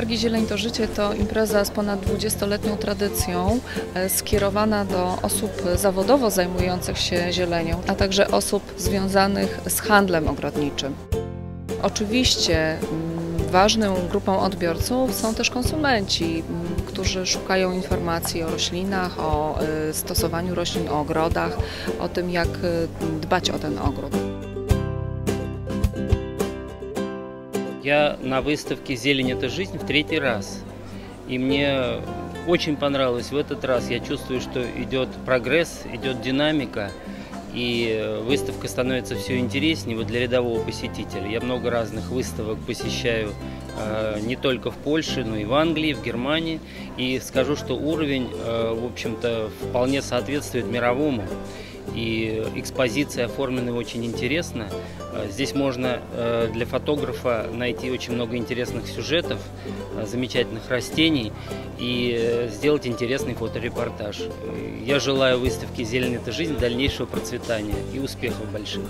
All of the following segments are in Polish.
Targi Zieleń to Życie to impreza z ponad 20-letnią tradycją, e, skierowana do osób zawodowo zajmujących się zielenią, a także osób związanych z handlem ogrodniczym. Oczywiście mm, ważną grupą odbiorców są też konsumenci, mm, którzy szukają informacji o roślinach, o y, stosowaniu roślin, o ogrodach, o tym jak y, dbać o ten ogród. Я на выставке «Зелень – это жизнь» в третий раз. И мне очень понравилось в этот раз. Я чувствую, что идет прогресс, идет динамика. И выставка становится все интереснее вот для рядового посетителя. Я много разных выставок посещаю э, не только в Польше, но и в Англии, в Германии. И скажу, что уровень, э, в общем-то, вполне соответствует мировому и экспозиция оформлена очень интересно. Э, здесь можно э, для фотографа найти очень много интересных сюжетов, э, замечательных растений и сделать интересный фоторепортаж. Я желаю выставке «Зелень – это жизнь» дальнейшего процветания и успехов больших.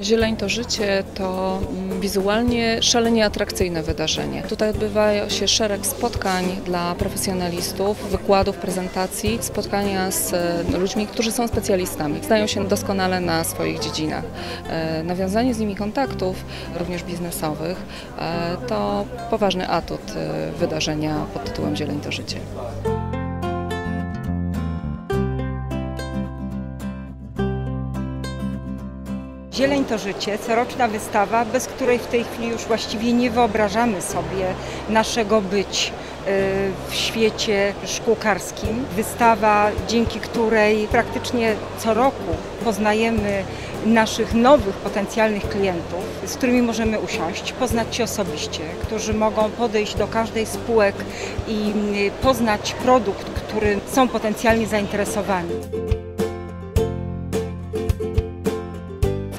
Zieleń to życie to mm, wizualnie szalenie atrakcyjne wydarzenie. Tutaj odbywa się szereg spotkań dla profesjonalistów, wykładów, prezentacji, spotkania z e, ludźmi, którzy są specjalistami, znają się doskonale na swoich dziedzinach. E, nawiązanie z nimi kontaktów, również biznesowych, e, to poważny atut wydarzenia pod tytułem Zieleń to życie. Zieleń to życie, coroczna wystawa, bez której w tej chwili już właściwie nie wyobrażamy sobie naszego być y, w świecie szkółkarskim. Wystawa, dzięki której praktycznie co roku poznajemy naszych nowych potencjalnych klientów, z którymi możemy usiąść, poznać się osobiście, którzy mogą podejść do każdej spółek i y, poznać produkt, którym są potencjalnie zainteresowani.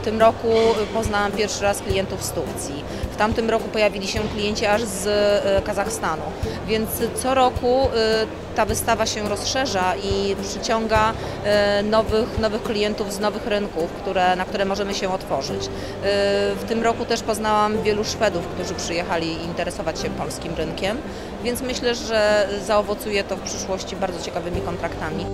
Tym roku poznałam pierwszy raz klientów z Turcji. W tamtym roku pojawili się klienci aż z e, Kazachstanu. Więc co roku e, ta wystawa się rozszerza i przyciąga nowych, nowych klientów z nowych rynków, które, na które możemy się otworzyć. W tym roku też poznałam wielu Szwedów, którzy przyjechali interesować się polskim rynkiem, więc myślę, że zaowocuje to w przyszłości bardzo ciekawymi kontraktami.